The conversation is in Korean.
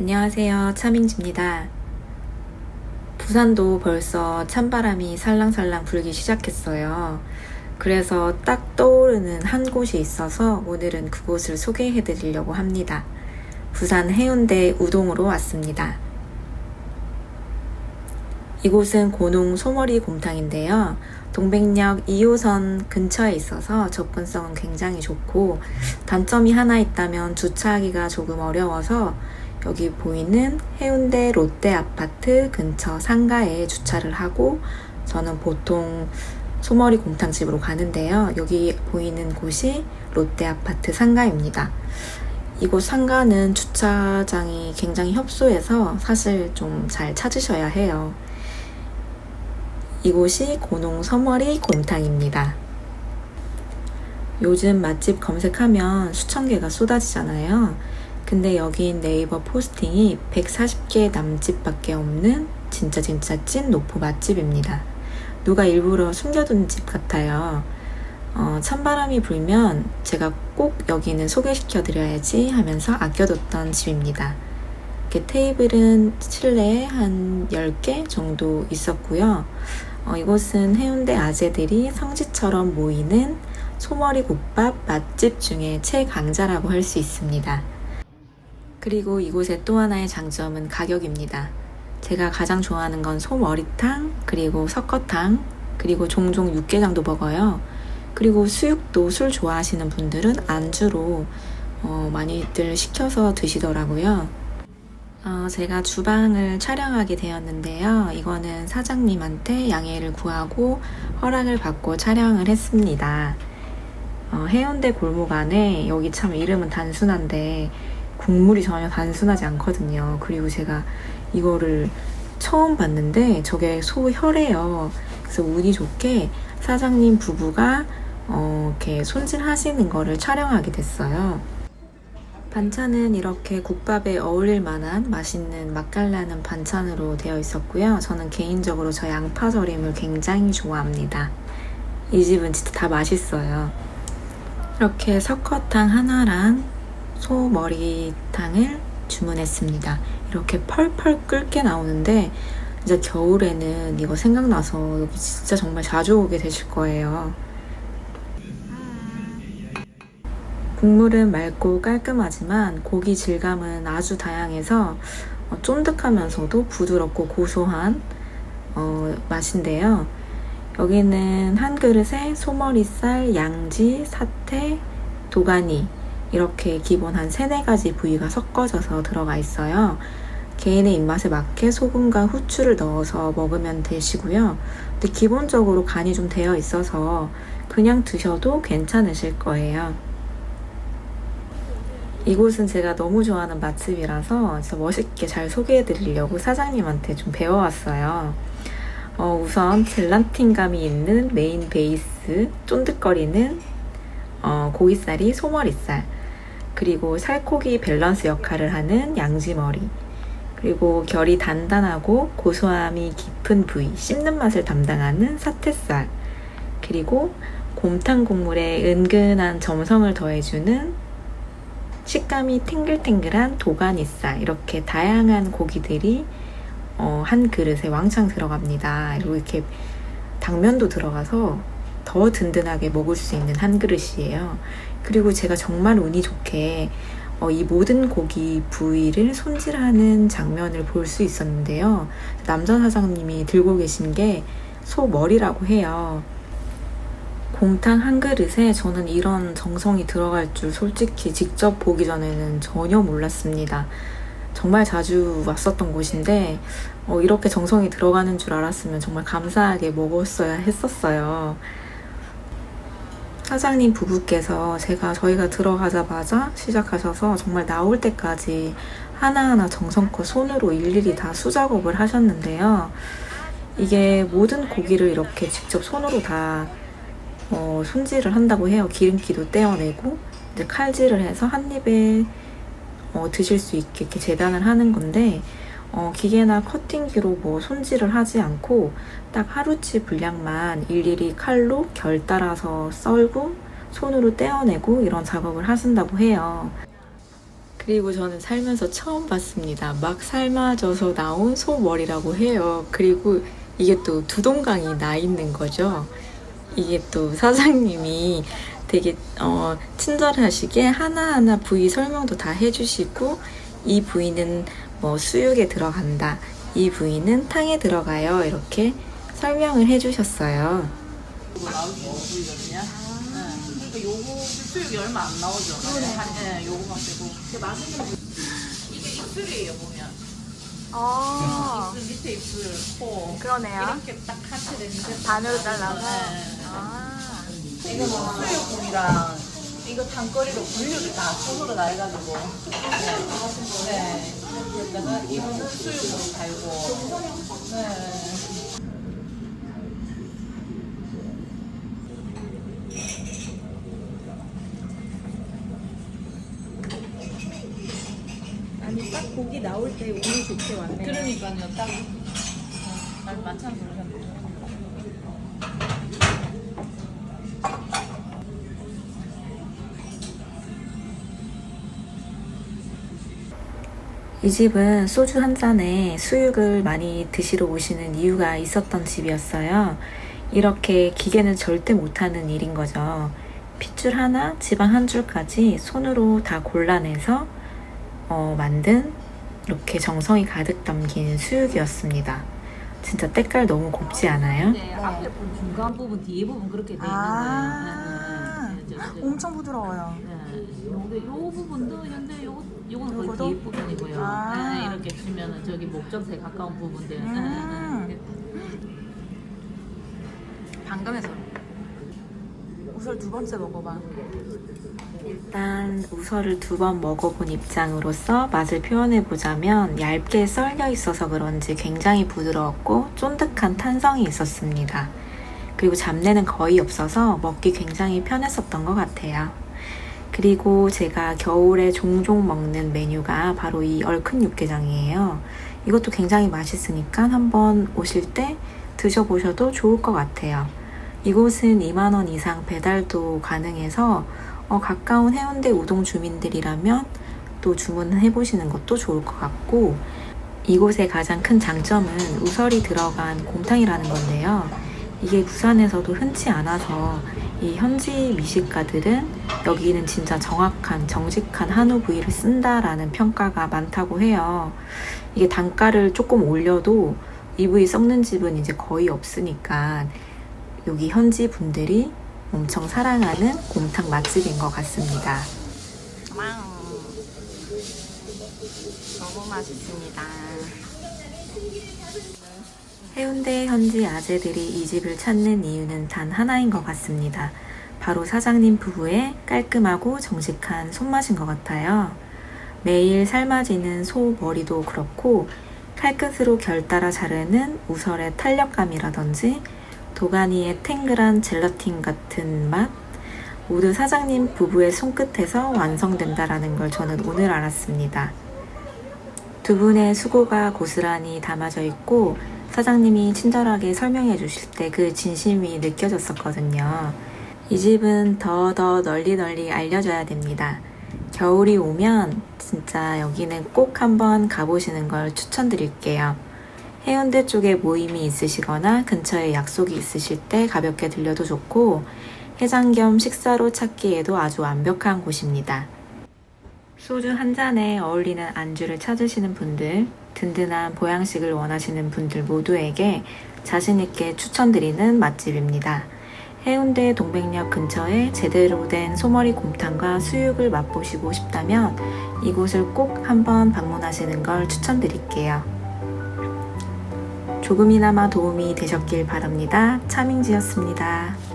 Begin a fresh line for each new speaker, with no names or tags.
안녕하세요. 차밍지입니다. 부산도 벌써 찬바람이 살랑살랑 불기 시작했어요. 그래서 딱 떠오르는 한 곳이 있어서 오늘은 그곳을 소개해 드리려고 합니다. 부산 해운대 우동으로 왔습니다. 이곳은 고농 소머리 곰탕인데요. 동백역 2호선 근처에 있어서 접근성은 굉장히 좋고 단점이 하나 있다면 주차하기가 조금 어려워서 여기 보이는 해운대 롯데 아파트 근처 상가에 주차를 하고 저는 보통 소머리 곰탕집으로 가는데요. 여기 보이는 곳이 롯데 아파트 상가입니다. 이곳 상가는 주차장이 굉장히 협소해서 사실 좀 잘 찾으셔야 해요. 이곳이 고농 서머리 곰탕입니다. 요즘 맛집 검색하면 수천 개가 쏟아지잖아요. 근데 여긴 네이버 포스팅이 140개 남집밖에 없는 진짜 진짜 찐 노포 맛집입니다. 누가 일부러 숨겨둔 집 같아요. 어, 찬바람이 불면 제가 꼭 여기는 소개시켜 드려야지 하면서 아껴뒀던 집입니다. 테이블은 실내에 한 10개 정도 있었고요. 어, 이곳은 해운대 아재들이 성지처럼 모이는 소머리 국밥 맛집 중에 최강자라고 할 수 있습니다. 그리고 이곳의 또 하나의 장점은 가격입니다. 제가 가장 좋아하는 건 소머리탕, 그리고 석거탕, 그리고 종종 육개장도 먹어요. 그리고 수육도 술 좋아하시는 분들은 안주로 어, 많이들 시켜서 드시더라고요. 어, 제가 주방을 촬영하게 되었는데요. 이거는 사장님한테 양해를 구하고 허락을 받고 촬영을 했습니다. 어, 해운대 골목 안에 여기 참 이름은 단순한데 국물이 전혀 단순하지 않거든요. 그리고 제가 이거를 처음 봤는데 저게 소혈이에요. 그래서 운이 좋게 사장님 부부가 어, 이렇게 손질하시는 거를 촬영하게 됐어요. 반찬은 이렇게 국밥에 어울릴 만한 맛있는 맛깔나는 반찬으로 되어 있었고요. 저는 개인적으로 저 양파절임을 굉장히 좋아합니다. 이 집은 진짜 다 맛있어요. 이렇게 석화탕 하나랑 소머리탕을 주문했습니다. 이렇게 펄펄 끓게 나오는데 이제 겨울에는 이거 생각나서 여기 진짜 정말 자주 오게 되실 거예요. 국물은 맑고 깔끔하지만 고기 질감은 아주 다양해서 어, 쫀득하면서도 부드럽고 고소한 어, 맛인데요. 여기는 한 그릇에 소머리살, 양지, 사태, 도가니 이렇게 기본 한 세네 가지 부위가 섞어져서 들어가 있어요. 개인의 입맛에 맞게 소금과 후추를 넣어서 먹으면 되시고요. 근데 기본적으로 간이 좀 되어 있어서 그냥 드셔도 괜찮으실 거예요. 이곳은 제가 너무 좋아하는 맛집이라서 진짜 멋있게 잘 소개해 드리려고 사장님한테 좀 배워왔어요. 어, 우선 젤라틴감이 있는 메인 베이스, 쫀득거리는 어, 고기살이 소머리살, 그리고 살코기 밸런스 역할을 하는 양지머리, 그리고 결이 단단하고 고소함이 깊은 부위, 씹는 맛을 담당하는 사태살, 그리고 곰탕 국물에 은근한 점성을 더해주는 식감이 탱글탱글한 도가니살 이렇게 다양한 고기들이 어, 한 그릇에 왕창 들어갑니다. 그리고 이렇게 당면도 들어가서 더 든든하게 먹을 수 있는 한 그릇이에요. 그리고 제가 정말 운이 좋게 어, 이 모든 고기 부위를 손질하는 장면을 볼 수 있었는데요. 남자 사장님이 들고 계신 게 소 머리라고 해요. 곰탕 한 그릇에 저는 이런 정성이 들어갈 줄 솔직히 직접 보기 전에는 전혀 몰랐습니다. 정말 자주 왔었던 곳인데 어, 이렇게 정성이 들어가는 줄 알았으면 정말 감사하게 먹었어야 했었어요. 사장님 부부께서 제가 저희가 들어가자마자 시작하셔서 정말 나올 때까지 하나하나 정성껏 손으로 일일이 다 수작업을 하셨는데요. 이게 모든 고기를 이렇게 직접 손으로 다 어, 손질을 한다고 해요. 기름기도 떼어내고 칼질을 해서 한 입에 어, 드실 수 있게 이렇게 재단을 하는 건데 어, 기계나 커팅기로 뭐 손질을 하지 않고 딱 하루치 분량만 일일이 칼로 결 따라서 썰고 손으로 떼어내고 이런 작업을 하신다고 해요. 그 그리고 저는 살면서 처음 봤습니다. 막 삶아져서 나온 소머리라고 해요. 그리고 이게 또 두동강이 나 있는 거죠. 이게 또 사장님이 되게 어, 친절하시게 하나하나 부위 설명도 다 해주시고 이 부위는 뭐 수육에 들어간다. 이 부위는 탕에 들어가요. 이렇게 설명을 해주셨어요.
이거 나올 수 있는 부위거든요. 네. 그러니까 요거 수육이 얼마 안 나오죠. 한, 네, 요거만 빼고. 맛있는 부위. 이게 입술이에요, 보면.
아,
입술 밑에 입술, 코.
그러네요.
이렇게 딱 같이 되는데.
반으로 잘라서.
네.
아,
이거 수육국이랑 이거 단거리로 분류를 다 손으로 다 해가지고. 네. 네. 그러니까 이거는 수육국 달고. 네.
아니 딱 고기 나올 때 운이 좋게 왔네.
그러니까요, 딱. 날 만찬 부르셨
이 집은 소주 한 잔에 수육을 많이 드시러 오시는 이유가 있었던 집이었어요. 이렇게 기계는 절대 못하는 일인 거죠. 핏줄 하나, 지방 한 줄까지 손으로 다 골라내서 어, 만든 이렇게 정성이 가득 담긴 수육이었습니다. 진짜 때깔 너무 곱지 않아요?
네, 앞에 부분, 중간 부분, 뒤에 부분 그렇게 돼 있는
아.
거예요. 네,
엄청 부드러워요.
네. 요거, 요 부분도 현재 요 요거는 거의
요거도?
뒤에 부분이고요.
아.
네, 이렇게 주면은 저기 목젖에 가까운 부분들. 네,
음.
네, 네.
방금 해서. 우설 두 번째 먹어봐.
일단 우설을 두 번 먹어본 입장으로서 맛을 표현해 보자면 얇게 썰려 있어서 그런지 굉장히 부드러웠고 쫀득한 탄성이 있었습니다. 그리고 잡내는 거의 없어서 먹기 굉장히 편했었던 것 같아요. 그리고 제가 겨울에 종종 먹는 메뉴가 바로 이 얼큰 육개장이에요. 이것도 굉장히 맛있으니까 한번 오실 때 드셔보셔도 좋을 것 같아요. 이곳은 2만원 이상 배달도 가능해서 어, 가까운 해운대 우동 주민들이라면 또 주문해 보시는 것도 좋을 것 같고 이곳의 가장 큰 장점은 우설이 들어간 곰탕이라는 건데요. 이게 부산에서도 흔치 않아서 이 현지 미식가들은 여기는 진짜 정확한 정직한 한우 부위를 쓴다라는 평가가 많다고 해요. 이게 단가를 조금 올려도 이 부위 썩는 집은 이제 거의 없으니까 여기 현지 분들이 엄청 사랑하는 곰탕 맛집인 것 같습니다.
너무 맛있습니다.
해운대 현지 아재들이 이 집을 찾는 이유는 단 하나인 것 같습니다. 바로 사장님 부부의 깔끔하고 정직한 손맛인 것 같아요. 매일 삶아지는 소 머리도 그렇고 칼끝으로 결 따라 자르는 우설의 탄력감이라든지 도가니의 탱글한 젤라틴 같은 맛 모두 사장님 부부의 손끝에서 완성된다라는 걸 저는 오늘 알았습니다. 두 분의 수고가 고스란히 담아져 있고 사장님이 친절하게 설명해 주실 때 그 진심이 느껴졌었거든요. 이 집은 더 더 널리 널리 알려져야 됩니다. 겨울이 오면 진짜 여기는 꼭 한번 가보시는 걸 추천드릴게요. 해운대 쪽에 모임이 있으시거나 근처에 약속이 있으실 때 가볍게 들려도 좋고 해장 겸 식사로 찾기에도 아주 완벽한 곳입니다. 소주 한 잔에 어울리는 안주를 찾으시는 분들, 든든한 보양식을 원하시는 분들 모두에게 자신있게 추천드리는 맛집입니다. 해운대 동백역 근처에 제대로 된 소머리 곰탕과 수육을 맛보시고 싶다면 이곳을 꼭 한번 방문하시는 걸 추천드릴게요. 조금이나마 도움이 되셨길 바랍니다. 차밍지였습니다.